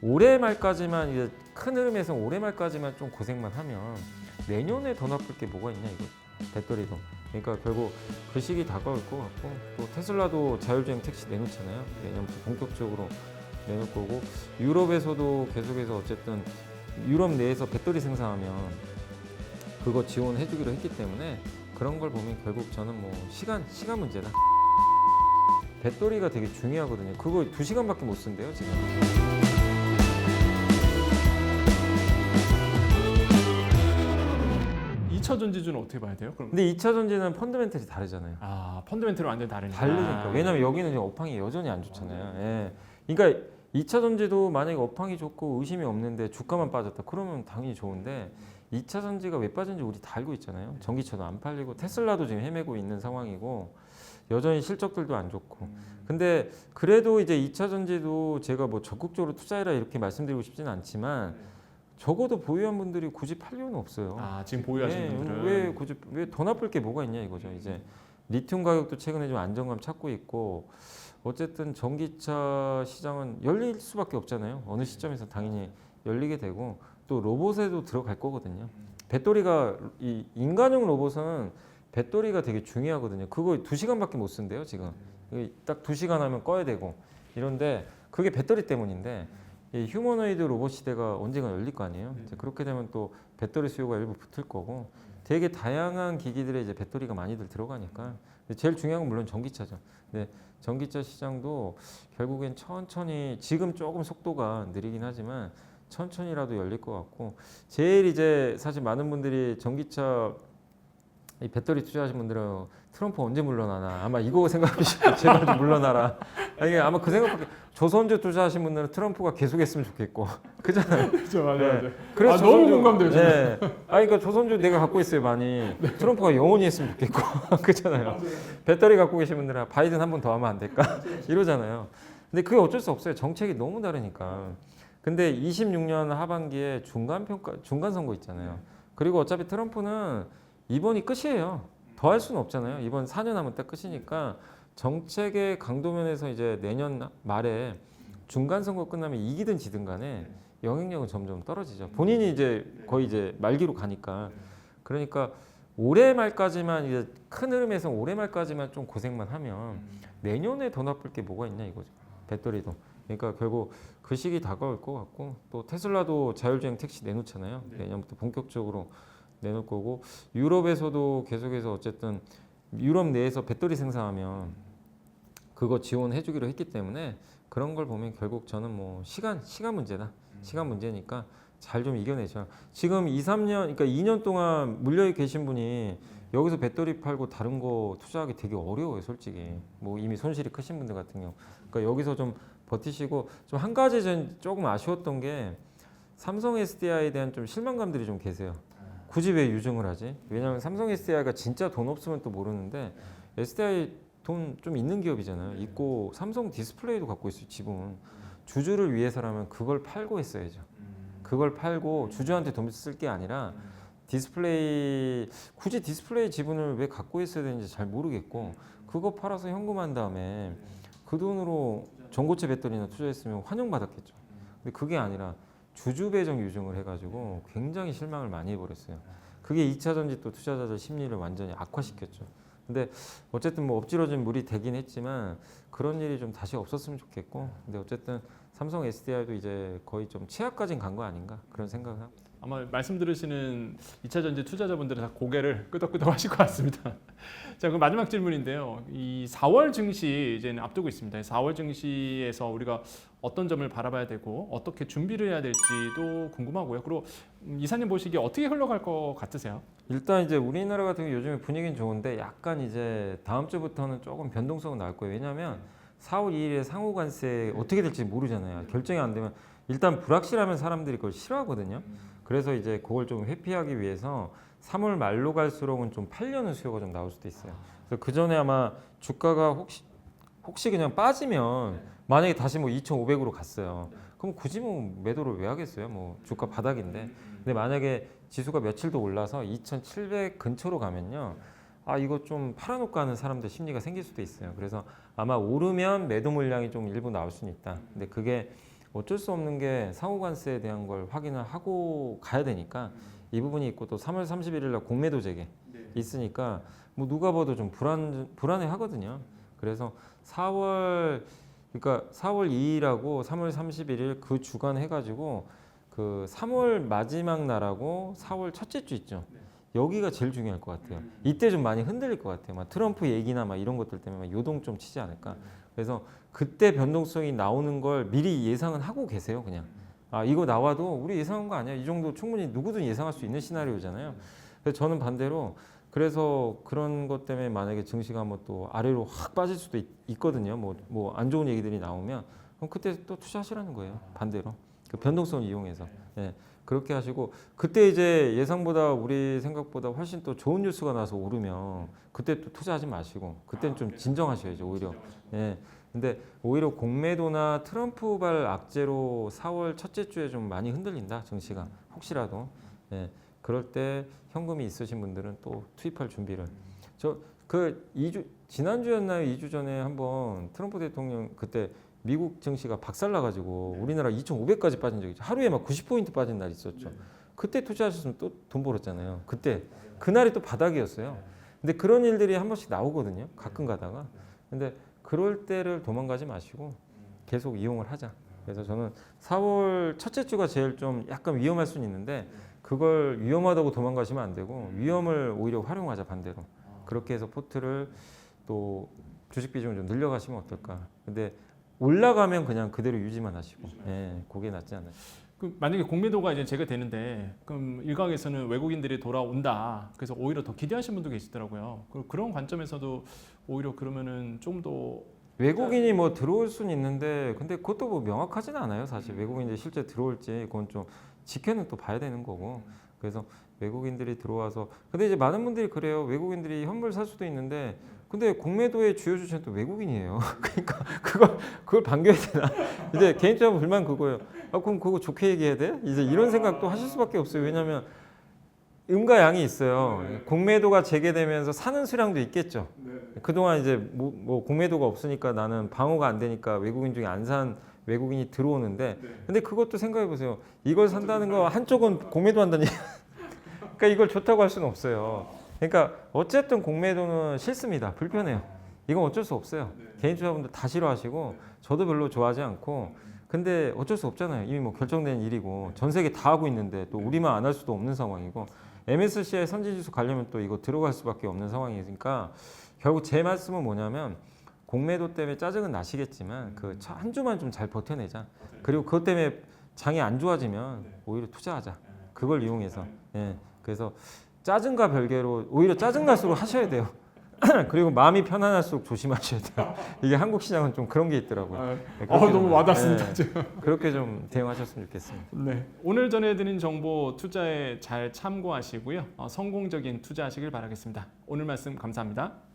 올해 말까지만 이제 큰 흐름에서 올해 말까지만 좀 고생만 하면 내년에 더 나쁠 게 뭐가 있냐 이거 배터리도 그러니까 결국 그 시기 다가올 것 같고 또 테슬라도 자율주행 택시 내놓잖아요 내년부터 본격적으로 내놓을 거고 유럽에서도 계속해서 어쨌든 유럽 내에서 배터리 생산하면 그거 지원해주기로 했기 때문에 그런 걸 보면 결국 저는 뭐 시간 시간 문제다. 배터리가 되게 중요하거든요. 그거 두 시간밖에 못 쓴대요 지금. 2차 전지주는 어떻게 봐야 돼요? 그럼 근데 2차 전지는 펀드멘털이 다르잖아요. 아 펀드멘트로 완전 다르니까. 다르니까. 왜냐면 여기는 지금 업황이 여전히 안 좋잖아요. 예. 그러니까 2차 전지도 만약에 업황이 좋고 의심이 없는데 주가만 빠졌다. 그러면 당연히 좋은데 2차 전지가 왜 빠진지 우리 다 알고 있잖아요. 전기차도 안 팔리고 테슬라도 지금 헤매고 있는 상황이고 여전히 실적들도 안 좋고. 근데 그래도 이제 2차 전지도 제가 뭐 적극적으로 투자해라 이렇게 말씀드리고 싶지는 않지만 적어도 보유한 분들이 굳이 팔 이유는 없어요. 아 지금 보유하시는 네, 분들은 왜 굳이 왜 더 나쁠 게 뭐가 있냐 이거죠. 이제 리튬 가격도 최근에 좀 안정감 찾고 있고 어쨌든 전기차 시장은 열릴 수밖에 없잖아요. 어느 시점에서 당연히 열리게 되고 또 로봇에도 들어갈 거거든요. 배터리가 이 인간용 로봇은 배터리가 되게 중요하거든요. 그거 두 시간밖에 못 쓴대요 지금. 딱 두 시간 하면 꺼야 되고 이런데 그게 배터리 때문인데 이 휴머노이드 로봇 시대가 언젠가 열릴 거 아니에요. 이제 그렇게 되면 또 배터리 수요가 일부 붙을 거고 되게 다양한 기기들에 이제 배터리가 많이들 들어가니까 제일 중요한 건 물론 전기차죠. 근데 전기차 시장도 결국엔 천천히 지금 조금 속도가 느리긴 하지만 천천히라도 열릴 것 같고 제일 이제 사실 많은 분들이 전기차 이 배터리 투자하신 분들은 트럼프 언제 물러나나 아마 이거 생각하시고 제발 좀 물러나라 아니 아마 그 생각밖에 조선주 투자하신 분들은 트럼프가 계속했으면 좋겠고 그잖아요. 그렇죠 맞아요. 네. 맞아요. 그래서 아, 너무 조선주- 공감돼요, 저는. 네. 아 그러니까 조선주 내가 갖고 있어요 많이. 트럼프가 영원히 했으면 좋겠고 그잖아요. 배터리 갖고 계신 분들은 바이든 한 번 더 하면 안 될까 이러잖아요. 근데 그게 어쩔 수 없어요. 정책이 너무 다르니까. 근데 26년 하반기에 중간 평가 중간 선거 있잖아요. 그리고 어차피 트럼프는 이번이 끝이에요. 더 할 수는 없잖아요. 이번 4년 하면 딱 끝이니까 정책의 강도면에서 이제 내년 말에 중간 선거 끝나면 이기든 지든 간에 영향력은 점점 떨어지죠. 본인이 이제 거의 이제 말기로 가니까 그러니까 올해 말까지만 이제 큰 흐름에서 올해 말까지만 좀 고생만 하면 내년에 더 나쁠 게 뭐가 있냐 이거죠. 배터리도. 그러니까 결국 그 시기 다가올 것 같고 또 테슬라도 자율주행 택시 내놓잖아요. 내년부터 본격적으로 내놓을 거고 유럽에서도 계속해서 어쨌든 유럽 내에서 배터리 생산하면 그거 지원해 주기로 했기 때문에 그런 걸 보면 결국 저는 뭐 시간 시간 문제다. 시간 문제니까 잘 좀 이겨내죠. 지금 2, 3년 그러니까 2년 동안 물려 계신 분이 여기서 배터리 팔고 다른 거 투자하기 되게 어려워요, 솔직히. 뭐 이미 손실이 크신 분들 같은 경우. 그러니까 여기서 좀 버티시고 좀 한 가지 전 조금 아쉬웠던 게 삼성 SDI에 대한 좀 실망감들이 좀 계세요. 굳이 왜 유증을 하지? 왜냐하면 삼성 SDI가 진짜 돈 없으면 또 모르는데 SDI 돈 좀 있는 기업이잖아요. 있고 삼성 디스플레이도 갖고 있어요, 지분. 주주를 위해서라면 그걸 팔고 했어야죠. 그걸 팔고 주주한테 돈 쓸 게 아니라 디스플레이 굳이 디스플레이 지분을 왜 갖고 있어야 되는지 잘 모르겠고 그거 팔아서 현금한 다음에 그 돈으로 전고체 배터리나 투자했으면 환영받았겠죠. 근데 그게 아니라 주주 배정 유증을 해가지고 굉장히 실망을 많이 해버렸어요. 그게 2차 전지 또 투자자들 심리를 완전히 악화시켰죠. 근데 어쨌든 뭐 엎질러진 물이 되긴 했지만 그런 일이 좀 다시 없었으면 좋겠고 근데 어쨌든 삼성 SDI도 이제 거의 좀 최악까지는 간거 아닌가 그런 생각을 합니다. 아마 말씀 들으시는 2차 전지 투자자분들은 다 고개를 끄덕끄덕 하실 것 같습니다. 자, 그럼 마지막 질문인데요. 이 4월 증시 이제는 앞두고 있습니다. 4월 증시에서 우리가 어떤 점을 바라봐야 되고 어떻게 준비를 해야 될지도 궁금하고요. 그리고 음, 이사님 보시기에 어떻게 흘러갈 것 같으세요? 일단 이제 우리나라 같은 경우 요즘에 분위기는 좋은데 약간 이제 다음 주부터는 조금 변동성은 나올 거예요. 왜냐하면 4월 2일에 상호 관세 어떻게 될지 모르잖아요. 결정이 안 되면 일단 불확실하면 사람들이 그걸 싫어하거든요. 그래서 이제 그걸 좀 회피하기 위해서 3월 말로 갈수록은 좀 팔려는 수요가 좀 나올 수도 있어요. 그래서 그 전에 아마 주가가 혹시 혹시 그냥 빠지면 만약에 다시 뭐 2,500으로 갔어요. 그럼 굳이 뭐 매도를 왜 하겠어요? 뭐 주가 바닥인데. 근데 만약에 지수가 며칠 더 올라서 2,700 근처로 가면요. 아 이거 좀 팔아놓고 하는 사람들 심리가 생길 수도 있어요. 그래서 아마 오르면 매도 물량이 좀 일부 나올 수는 있다. 근데 그게 어쩔 수 없는 게 상호관세에 대한 걸 확인을 하고 가야 되니까 이 부분이 있고 또 3월 31일 날 공매도 재개 있으니까 뭐 누가 봐도 좀 불안 불안해 하거든요. 그래서 4월 그러니까 4월 2일하고 3월 31일 그 주간 해가지고 그 3월 마지막 날하고 4월 첫째 주 있죠. 여기가 제일 중요할 것 같아요. 이때 좀 많이 흔들릴 것 같아요. 막 트럼프 얘기나 막 이런 것들 때문에 막 요동 좀 치지 않을까. 그래서 그때 변동성이 나오는 걸 미리 예상은 하고 계세요, 그냥. 아 이거 나와도 우리 예상한 거 아니야. 이 정도 충분히 누구든 예상할 수 있는 시나리오잖아요. 그래서 저는 반대로 그래서 그런 것 때문에 만약에 증시가 한번 또 아래로 확 빠질 수도 있, 거든요 뭐 뭐 안 좋은 얘기들이 나오면 그럼 그때 또 투자하시라는 거예요. 반대로 그 변동성을 이용해서. 예. 그렇게 하시고 그때 이제 예상보다 우리 생각보다 훨씬 또 좋은 뉴스가 나서 오르면 그때 또 투자하지 마시고 그때는 좀 진정하셔야죠 오히려. 예. 근데 오히려 공매도나 트럼프발 악재로 4월 첫째 주에 좀 많이 흔들린다 증시가 혹시라도 예. 그럴 때 현금이 있으신 분들은 또 투입할 준비를 저 그 2주 지난주였나요? 2주 전에 한번 트럼프 대통령 그때 미국 증시가 박살나가지고 우리나라 2,500까지 빠진 적이 있죠. 하루에 막 90포인트 빠진 날 있었죠. 그때 투자하셨으면 또 돈 벌었잖아요. 그때 그날이 또 바닥이었어요. 근데 그런 일들이 한 번씩 나오거든요. 가끔 가다가. 근데 그럴 때를 도망가지 마시고 계속 이용을 하자. 그래서 저는 4월 첫째 주가 제일 좀 약간 위험할 수는 있는데 그걸 위험하다고 도망가시면 안 되고 위험을 오히려 활용하자 반대로. 그렇게 해서 포트를 또 주식 비중을 좀 늘려가시면 어떨까. 근데 올라가면 그냥 그대로 유지만 하시고, 예, 그게 낫지 않나요? 그 만약에 공매도가 이제 제가 되는데 그럼 일각에서는 외국인들이 돌아온다. 그래서 오히려 더 기대하시는 분도 계시더라고요. 그- 그런 관점에서도 오히려 그러면은 좀 더 외국인이 뭐 들어올 수는 있는데, 근데 그것도 뭐 명확하지는 않아요. 사실 외국인이 실제 들어올지 그건 좀 지켜는 또 봐야 되는 거고. 그래서 외국인들이 들어와서, 근데 이제 많은 분들이 그래요. 외국인들이 현물 살 수도 있는데, 근데 공매도의 주요 주체는 또 외국인이에요. 그러니까 그걸 그걸 반겨야 되나? 이제 개인적으로 불만 그거예요. 아 그럼 그거 좋게 얘기해야 돼? 이제 이런 생각도 하실 수밖에 없어요. 왜냐하면 음과 양이 있어요. 공매도가 재개되면서 사는 수량도 있겠죠. 그동안 이제 뭐, 뭐 공매도가 없으니까 나는 방어가 안 되니까 외국인 중에 안 산 외국인이 들어오는데 근데 그것도 생각해 보세요. 이걸 산다는 거 한쪽은 공매도 한다니. 그러니까 이걸 좋다고 할 수는 없어요. 그러니까 어쨌든 공매도는 싫습니다. 불편해요. 이건 어쩔 수 없어요. 개인 투자분들 다 싫어하시고 저도 별로 좋아하지 않고 근데 어쩔 수 없잖아요. 이미 뭐 결정된 일이고 전 세계 다 하고 있는데 또 우리만 안 할 수도 없는 상황이고 MSCI 선진지수 가려면 또 이거 들어갈 수밖에 없는 상황이니까 결국 제 말씀은 뭐냐면 공매도 때문에 짜증은 나시겠지만 그 한 주만 좀 잘 버텨내자. 그리고 그것 때문에 장이 안 좋아지면 오히려 투자하자. 그걸 이용해서. 예. 그래서 짜증과 별개로 오히려 짜증 날수록 하셔야 돼요. 그리고 마음이 편안할수록 조심하셔야 돼요. 이게 한국 시장은 좀 그런 게 있더라고요. 아, 네, 어, 너무 좀, 와닿습니다. 예, 지금. 그렇게 좀 대응하셨으면 좋겠습니다. 네. 오늘 전해드린 정보 투자에 잘 참고하시고요. 어, 성공적인 투자하시길 바라겠습니다. 오늘 말씀 감사합니다.